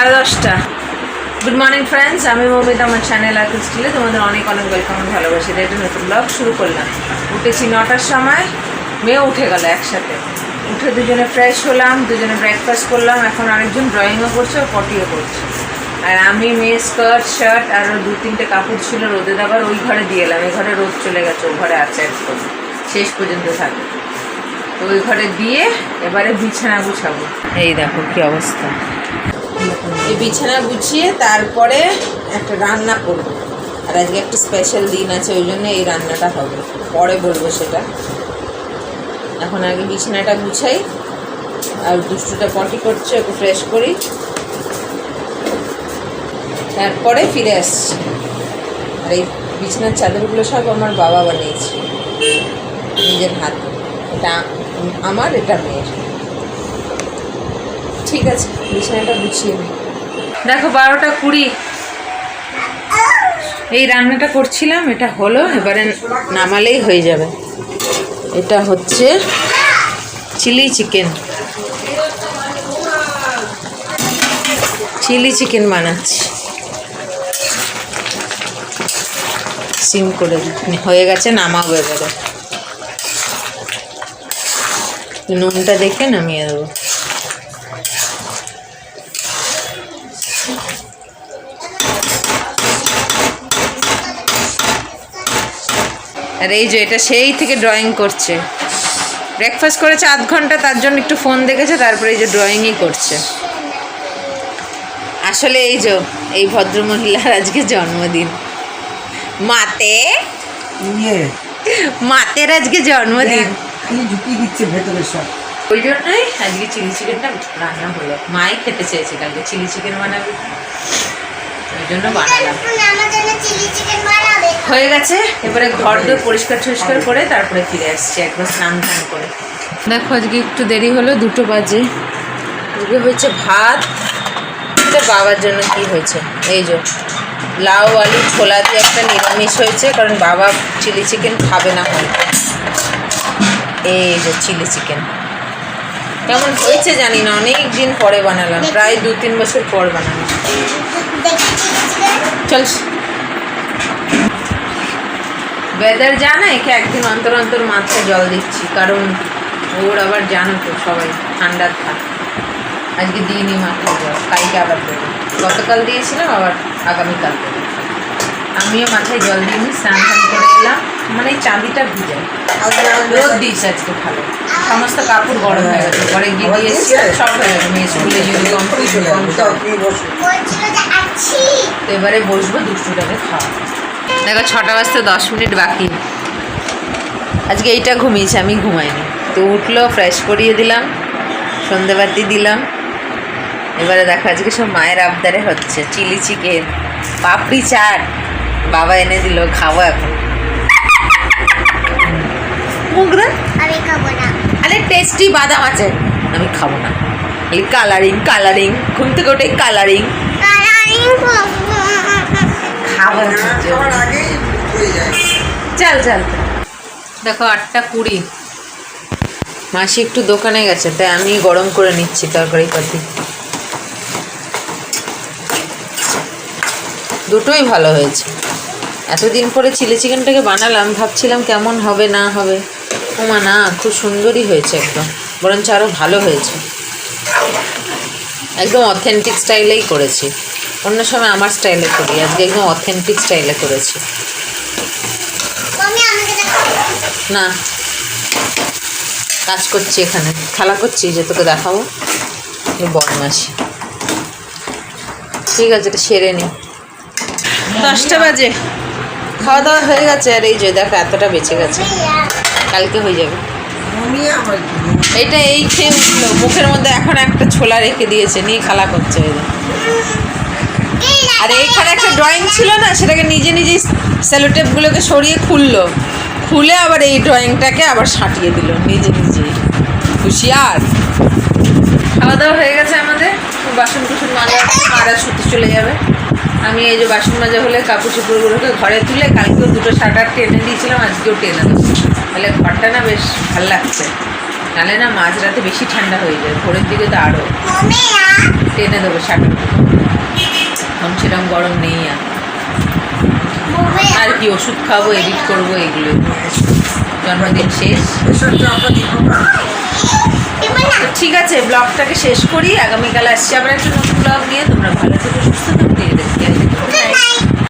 সাড়ে দশটা। Good morning friends আমি মমিতা, আমার চ্যানেল আর স্টিলে তোমাদের অনেক অনেক ওয়েলকাম ভালোবাসি। এটা নতুন ব্লগ শুরু করলাম। উঠেছি নটার সময়। মেয়ে উঠে গেল একসাথে। উঠে দুজনে ফ্রেশ হলাম, দুজনে ব্রেকফাস্ট করলাম। এখন আরেকজন ড্রয়িংও করছে, ও পটিও করছে। আর আমি মেয়ে স্কার্ট শার্ট আর দু তিনটে কাপড় ছিল রোদে দেওয়ার ওই ঘরে দিয়ে এলাম। এই ঘরে রোদ চলে গেছে, ও ঘরে আছে একদম। শেষ পর্যন্ত থাকে। তো ওই ঘরে দিয়ে এবারে বিছানা গুছাবো। এই দেখো কি অবস্থা। এই বিছানা গুছিয়ে তারপরে একটা রান্না করব। আর আজকে একটা স্পেশাল দিন আছে, ওই জন্য এই রান্নাটা হবে। পরে বলব সেটা। এখন আগে বিছানাটা গুছাই, আর দুষ্টুটা পটি করছে একটু ফ্রেশ করি। তারপরে ফিরে আসছি। আর এই বিছানার চাদরগুলো সব আমার বাবা বানিয়েছে। নিজের হাত। এটা আমার, এটা মেয়ের। ঠিক আছে। বিছানাটা গুছিয়ে নিই দেখো, বারোটা কুড়ি। এই রান্নাটা করছিলাম, এটা হলো, এবারে নামালেই হয়ে যাবে। এটা হচ্ছে চিলি চিকেন। চিলি চিকেন বানাচ্ছি। সিম করে হয়ে গেছে নামাবো এবারে। নুনটা দেখে নামিয়ে দেবো। আর এই যে এটা সেই থেকে ড্রয়িং করছে। ব্রেকফাস্ট করেছে আধ ঘণ্টা তার জন্য একটু ফোন দেখেছে তারপরে এই যে ড্রয়িংই করছে। আসলে এই যে এই ভদ্রমহিলার আজকে জন্মদিন। মাতে? ইয়ে। মাতের আজকে জন্মদিন। ওই জন্যই আজকে চিলি চিকেনটা রান্না হলো। মাই খেতে চেয়েছে কালকে চিলি চিকেন বানাবে। ওই জন্য বানালাম। হয়ে গেছে? এবারে ঘর দোর পরিষ্কার টরিষ্কার করে তারপরে ফিরে আসছি একবার স্নান টান করে। দেখো আজকে একটু দেরি হলো দুটো বাজে। আজকে হয়েছে ভাত। বাবার জন্য কি হয়েছে? এই যে লাউ আলু ছোলা দিয়ে একটা নিরামিষ হয়েছে কারণ বাবা চিলি চিকেন খাবে না হয়তো এই যে চিলি চিকেন। কেমন হয়েছে জানি না অনেক দিন পরে বানালাম, প্রায় দু তিন বছর পর বানালাম। চল। ওয়েদার জানা, একে একদিন অন্তর অন্তর মাথায় জল দিচ্ছি, কারণ ওর আবার জানো তো সবাই ঠান্ডার থাক। আজকে দিইনি মাথায় জল, কালকে আবার দেবো। গতকাল দিয়েছিলাম, আবার আগামীকাল দেবো। আমিও মাথায় জল দিইনি স্নান টান করে এলাম মানে চাঁদিটা ভিজে। রোদ দিয়েছে আজকে ভালো। সমস্ত কাপড় গরম হয়ে গেছে। ঘরে গিয়ে দিয়েছি সব হয়ে গেছে। মেয়ে স্কুলে। তো এবারে বসবো দুষ্টুটাকে খাওয়া দেখো ছটা বাজতে দশ মিনিট বাকি। আজকে এইটা ঘুমিয়েছে আমি ঘুমাইনি। তো উঠল ফ্রেশ করিয়ে দিলাম সন্ধেবাতি দিলাম। এবারে দেখো আজকে সব মায়ের আবদারে হচ্ছে। Chilli chicken papri chaat. বাবা এনে দিল খাব এখন। মুগরা আমি খাব না। আরে টেস্টি বাদাম আছে। আমি খাব না। এই কালারিং কালারিং ঘুম থেকে ওঠে কালারিং খাব চল চল। দেখো আটটা কুড়ি। মাসি একটু দোকানে গেছে তাই আমি গরম করে নিচ্ছি তরকারি পাতি। দুটোই ভালো হয়েছে। এতদিন পরে চিলি চিকেনটাকে বানালাম ভাবছিলাম কেমন হবে না হবে। ওমা না খুব সুন্দরই হয়েছে একদম। বরঞ্চ আরও ভালো হয়েছে। একদম অথেন্টিক স্টাইলেই করেছি। অন্য সময় আমার স্টাইলে করি আজকে একদম অথেন্টিক স্টাইলে করেছি। না। কাজ করছি এখানে। খেলা করছি যে তোকে দেখাবো। বদমাসি ঠিক আছে এটা সেরে নি। দশটা বাজে। খাওয়া দাওয়া হয়ে গেছে, আর এই যে দেখো, এতটা বেঁচে গেছে। কালকে হয়ে যাবে। এটা এই খেয়ে উঠল। মুখের মধ্যে এখন একটা ছোলা রেখে দিয়েছে, নিয়ে খেলা করছে যে। আর এইখানে একটা ড্রয়িং ছিল না, সেটাকে নিজে নিজেই সেলোটেপগুলোকে সরিয়ে খুললো। খুলে আবার এই ড্রয়িংটাকে আবার সাঁটিয়ে দিল, নিজে নিজেই হুশিয়ার খাওয়া দাওয়া হয়ে গেছে আমাদের। বাসন কুসন মাজা মারা শুতে চলে যাবে। আমি এই যে বাসন মাজা হলে, কাপড় চুপড়গুলোকে ঘরে তুলে কালকেও দুটো শার্টার টেনে দিয়েছিলাম, আজকেও টেনে দেবো। তাহলে ঘরটা না বেশ ভালো লাগছে। নাহলে না মাঝরাতে বেশি ঠান্ডা হয়ে যায়, ভোরের দিকে তো আরও টেনে দেবো শাটার এখন সেরকম গরম নেই আর। আর কি ওষুধ খাব, এডিট করব, এগুলো। জন্মদিন শেষ। আমরা ঠিক আছে, ব্লগটাকে শেষ করি। আগামীকাল আসছি আবার একটা নতুন ব্লগ নিয়ে। তোমরা ভালো থেকো, সুস্থ Okay.